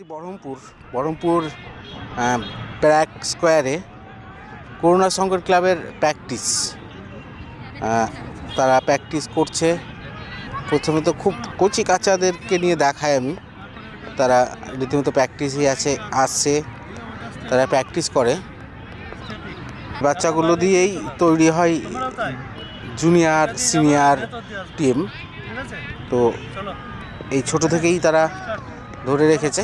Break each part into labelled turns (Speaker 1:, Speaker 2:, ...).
Speaker 1: এসেছি বহরমপুর। বহরমপুর প্র্যাক স্কোয়ারে করুণা শঙ্কর ক্লাবের প্র্যাকটিস। তারা প্র্যাকটিস করছে। প্রথমে তো খুব কচি কাচাদেরকে নিয়ে দেখায় আমি। তারা রীতিমতো প্র্যাকটিসই আছে, আসছে। তারা প্র্যাকটিস করে। বাচ্চাগুলো দিয়েই তৈরি হয় জুনিয়র, সিনিয়র টিম। তো এই ছোট থেকেই তারা ধরে রেখেছে।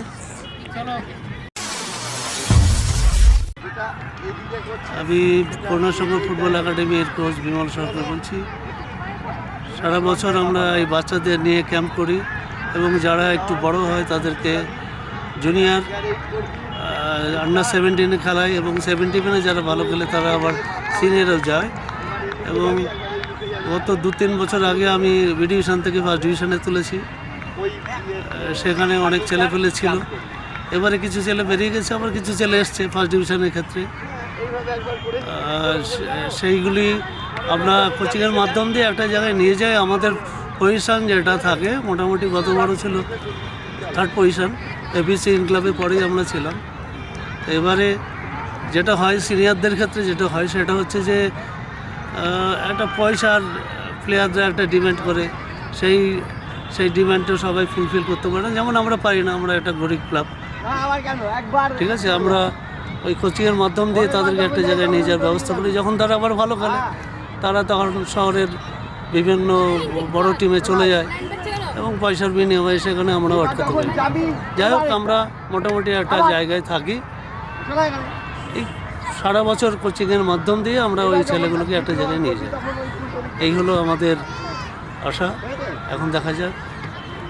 Speaker 2: আমি করুণাসঙ্গ ফুটবল একাডেমির কোচ বিমল সরকার বলছি। সারা বছর আমরা এই বাচ্চাদের নিয়ে ক্যাম্প করি এবং যারা একটু বড় হয় তাদেরকে জুনিয়র আন্ডার সেভেন্টিনে খেলায় এবং সেভেন্টিনে যারা ভালো খেলে তারা আবার সিনিয়রও যায়। এবং গত দু তিন বছর আগে আমি বি ডিভিশন থেকে ফার্স্ট ডিভিশনে তুলেছি। সেখানে অনেক ছেলেপেলে ছিল। এবারে কিছু ছেলে বেরিয়ে গেছে, আবার কিছু ছেলে এসছে ফার্স্ট ডিভিশনের ক্ষেত্রে। সেইগুলি আমরা কোচিংয়ের মাধ্যম দিয়ে একটা জায়গায় নিয়ে যাই। আমাদের পজিশান যেটা থাকে, মোটামুটি গতবারও ছিল থার্ড পজিশান এবিসি ইনক্লাবে পরেই আমরা ছিলাম। এবারে যেটা হয় সিনিয়রদের ক্ষেত্রে, যেটা হয় সেটা হচ্ছে যে একটা পয়সার প্লেয়াররা একটা ডিমান্ড করে। সেই সেই ডিমান্ডটা সবাই ফুলফিল করতে পারে না। যেমন আমরা পারি না, আমরা একটা গরিব ক্লাব ঠিক আছে আমরা ওই কোচিংয়ের মাধ্যম দিয়ে তাদেরকে একটা জায়গায় নিয়ে যাওয়ার ব্যবস্থা করি। যখন তারা আবার ভালো খেলে তারা তখন শহরের বিভিন্ন বড় টিমে চলে যায় এবং পয়সার বিনিময়ে সেখানে আমরাও আটকাতে পারি। যাই হোক আমরা মোটামুটি একটা জায়গায় থাকি। এই সারা বছর কোচিংয়ের মাধ্যম দিয়ে আমরা ওই ছেলেগুলোকে একটা জায়গায় নিয়ে যাই। এই হলো আমাদের আশা। এখন দেখা যাক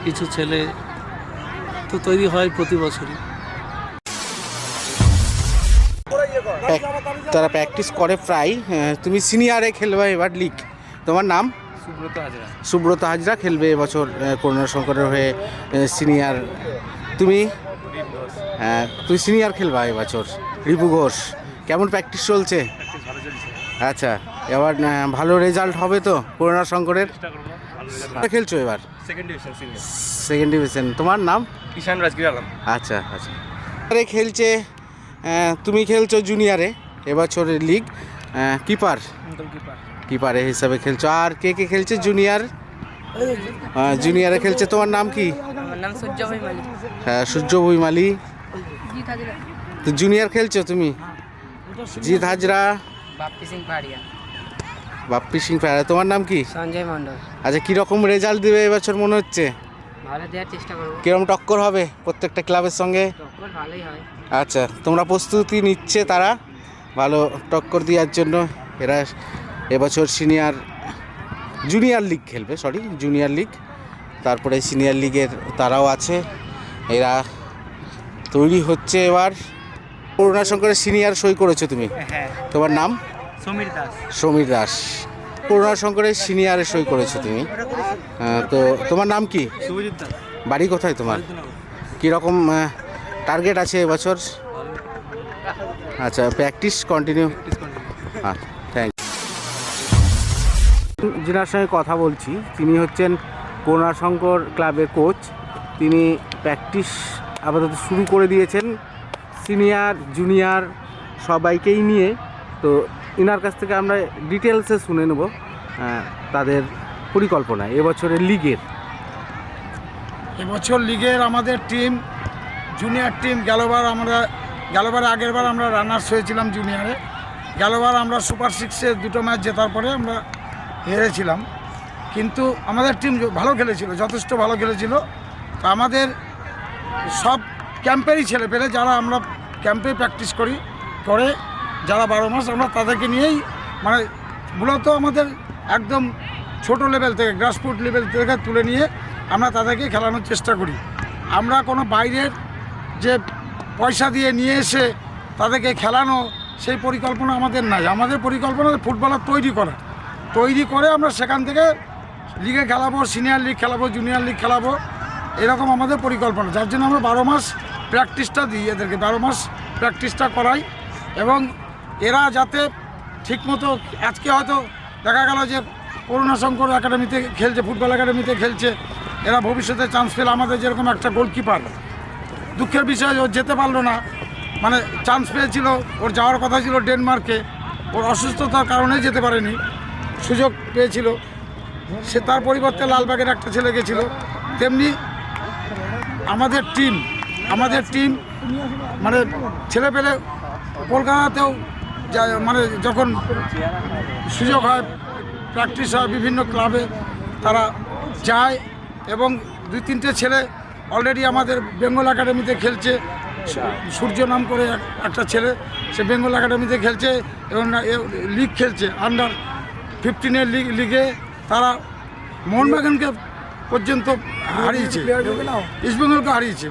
Speaker 2: কিছু ছেলে তো তৈরি হয় প্রতি বছরই।
Speaker 1: তারা প্র্যাকটিস করে প্রায় তুমি সিনিয়রে খেলবে এবার লিগ তোমার নাম?
Speaker 3: সুব্রত হাজরা।
Speaker 1: সুব্রত হাজরা খেলবে এবছর করুণা শঙ্করের হয়ে সিনিয়র তুমি? হ্যাঁ তুমি সিনিয়র খেলবা এবছর রিপু ঘোষ। কেমন প্র্যাকটিস চলছে? আচ্ছা এবার ভালো রেজাল্ট হবে তো করুণা শঙ্করের খেলছো এবার?
Speaker 3: সেকেন্ড ডিভিশন
Speaker 1: সেকেন্ড ডিভিশন তোমার নাম?
Speaker 3: ঈশান রাজগীর আলম।
Speaker 1: আচ্ছা আচ্ছা। এবারে খেলছে তুমি খেলছো জুনিয়রে এবছরের লিগ কিপার
Speaker 3: গোলকিপার
Speaker 1: কিপারে হিসাবে খেলছো। আর কে কে খেলছে জুনিয়ার জুনিয়রে খেলছে। তোমার নাম কি?
Speaker 4: নাম সূর্যভাই মালিক
Speaker 1: হ্যাঁ সূর্য বইমালি তো জুনিয়র খেলছো তুমি? জিৎ হাজরা।
Speaker 4: বাপ্পি সিং পাড়িয়া
Speaker 1: বাপ্পি সিং ফেরা তোমার নাম কি?
Speaker 4: সঞ্জয় মণ্ডল।
Speaker 1: আচ্ছা কীরকম রেজাল্ট দেবে এবছর মনে হচ্ছে?
Speaker 4: ভালো দেওয়ার চেষ্টা করব।
Speaker 1: কীরকম টক্কর হবে প্রত্যেকটা ক্লাবের সঙ্গে?
Speaker 4: টক্কর ভালোই হয়।
Speaker 1: আচ্ছা তোমরা প্রস্তুতি নিচ্ছে তারা ভালো টক্কর দেওয়ার জন্য। এরা এবছর সিনিয়র জুনিয়র লিগ খেলবে সরি জুনিয়র লিগ তারপরে সিনিয়র লিগের তারাও আছে। এরা তৈরি হচ্ছে এবার। করুণা শঙ্করের সিনিয়র সই করেছ তুমি।
Speaker 3: হ্যাঁ।
Speaker 1: তোমার নাম?
Speaker 3: সমীর দাস।
Speaker 1: সমীর দাস। করুণা শঙ্করের সিনিয়রে সই করেছ তুমি। তো তোমার নাম কি? বাড়ি কোথায় তোমার? কীরকম টার্গেট আছে এবছর? আচ্ছা প্র্যাকটিস কন্টিনিউ হ্যাঁ থ্যাংক যিনার সঙ্গে কথা বলছি। তিনি হচ্ছেন করুণাশঙ্কর ক্লাবের কোচ তিনি প্র্যাকটিস আপাতত শুরু করে দিয়েছেন। সিনিয়র জুনিয়র সবাইকেই নিয়ে। তো ইনার কাছ থেকে আমরা ডিটেলসে শুনে নেব তাদের পরিকল্পনা, এবছরের লিগের।
Speaker 5: এবছর লিগের আমাদের টিম, জুনিয়র টিম, গেলবার আমরা, গেলবার আগের বার আমরা রানার্স হয়েছিলাম জুনিয়রে। গেলবার আমরা সুপার সিক্সে দুটো ম্যাচ জেতার পরে আমরা হেরেছিলাম। কিন্তু আমাদের টিম ভালো খেলেছিল, যথেষ্ট ভালো খেলেছিল। তা আমাদের সব ক্যাম্পেরই ছেলে পেলে যারা আমরা ক্যাম্পে প্র্যাকটিস করি, করে যারা বারো মাস আমরা তাদেরকে নিয়েই মানে মূলত আমাদের একদম ছোট লেভেল থেকে গ্রাসরুট লেভেল থেকে তুলে নিয়ে আমরা তাদেরকে খেলানোর চেষ্টা করি। আমরা কোনো বাইরের যে পয়সা দিয়ে নিয়ে এসে তাদেরকে খেলানো, সেই পরিকল্পনা আমাদের নাই। আমাদের পরিকল্পনা ফুটবলার তৈরি করা। তৈরি করে আমরা সেখান থেকে লিগে খেলাবো সিনিয়র লিগ খেলাবো জুনিয়র লিগ খেলাবো, এরকম আমাদের পরিকল্পনা। যার জন্য আমরা বারো মাস প্র্যাকটিসটা দিই এদেরকে। বারো মাস প্র্যাকটিসটা করাই এবং এরা যাতে ঠিকমতো আজকে হয়তো দেখা গেল যে করুণাশঙ্কর একাডেমিতে খেলছে, ফুটবল একাডেমিতে খেলছে, এরা ভবিষ্যতে চান্স পেলে আমাদের যেরকম একটা গোলকিপার দুঃখের বিষয়, ও যেতে পারল না। মানে চান্স পেয়েছিল, ওর যাওয়ার কথা ছিল ডেনমার্কে। ওর অসুস্থতার কারণে যেতে পারেনি। সুযোগ পেয়েছিল। সে তার পরিবর্তে লালবাগের একটা ছেলে গেছিল। তেমনি আমাদের টিম আমাদের টিম মানে ছেলে পেলে কলকাতাতেও মানে যখন সুযোগ হয় প্র্যাকটিস হয় বিভিন্ন ক্লাবে তারা যায় এবং দুই তিনটে ছেলে অলরেডি আমাদের বেঙ্গল একাডেমিতে খেলছে। সূর্য নাম করে একটা ছেলে, সে বেঙ্গল একাডেমিতে খেলছে এবং লিগ খেলছে আন্ডার ফিফটিনের লিগ লিগে তারা মোহনবাগানকে পর্যন্ত হারিয়েছে। ইস্টবেঙ্গলকে হারিয়েছে।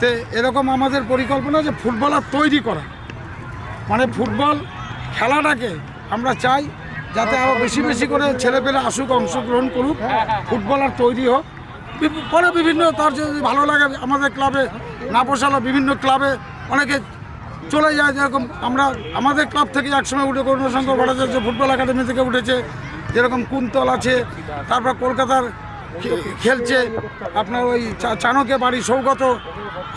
Speaker 5: তো এরকম আমাদের পরিকল্পনা যে ফুটবলার তৈরি করা। মানে ফুটবল খেলাটাকে আমরা চাই যাতে আরও বেশি বেশি করে ছেলেপেলে আসুক, অংশগ্রহণ করুক ফুটবলার তৈরি হোক। পরে বিভিন্ন তার যদি ভালো লাগে, আমাদের ক্লাবে না পোষালো বিভিন্ন ক্লাবে অনেকে চলে যায়, যেরকম আমরা, আমাদের ক্লাব থেকে একসময় উঠে করুণাশঙ্কর ভট্টাচার্য ফুটবল একাডেমি থেকে উঠেছে, যেরকম কুন্তল আছে, তারপর কলকাতার খেলছে, আপনার ওই চা- চাণকে বাড়ি, সৌগত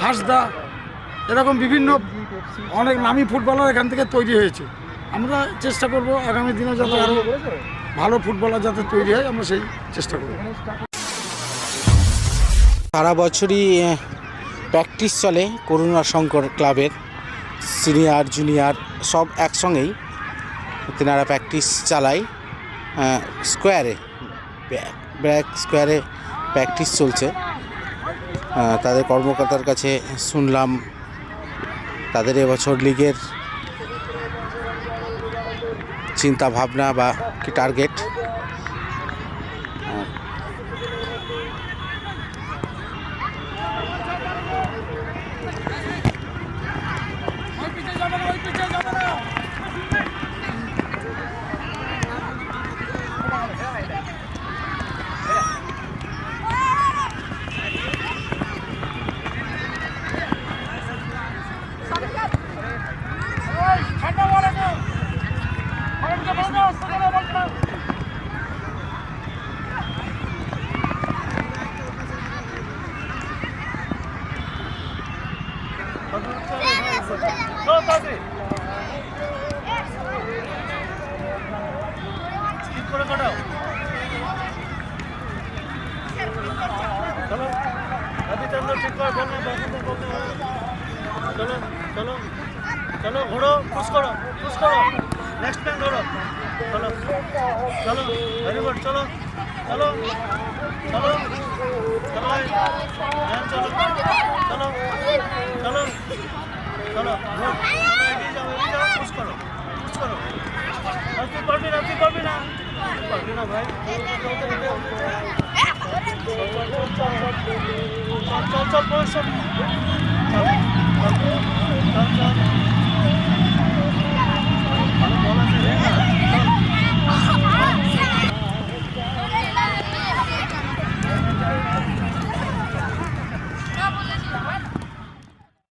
Speaker 5: হাসদা এরকম বিভিন্ন অনেক নামী ফুটবলার এখান থেকে তৈরি হয়েছে। আমরা চেষ্টা করব আগামী দিনে যাতে আরও ভালো ফুটবলার যাতে তৈরি হয়, আমরা সেই চেষ্টা করব।
Speaker 1: সারা বছরই প্র্যাকটিস চলে করুণা শঙ্কর ক্লাবের। সিনিয়র জুনিয়র সব একসঙ্গেই তেনারা প্র্যাকটিস চালায়। স্কোয়ারে ব্যাক স্কোয়ারে প্র্যাকটিস চলছে। তাদের কর্মকর্তার কাছে শুনলাম তাদের এবছর লিগের চিন্তা ভাবনা বা কি টার্গেট
Speaker 2: চলো চলো চলো ঘোড়ো পুশ করো পুশ করো। নেক্সট ম্যান ধরো। চলো চলো ভেরি গুড চলো চলো চলো চলো। হ্যাঁ, চলো চলো চলো চলো এগিয়ে যাও এগিয়ে যাও পুশ করো পুশ করো। আর পারবি না তুই পারবি না। পারবি না ভাই চল চল চল পজিশন চল চল চল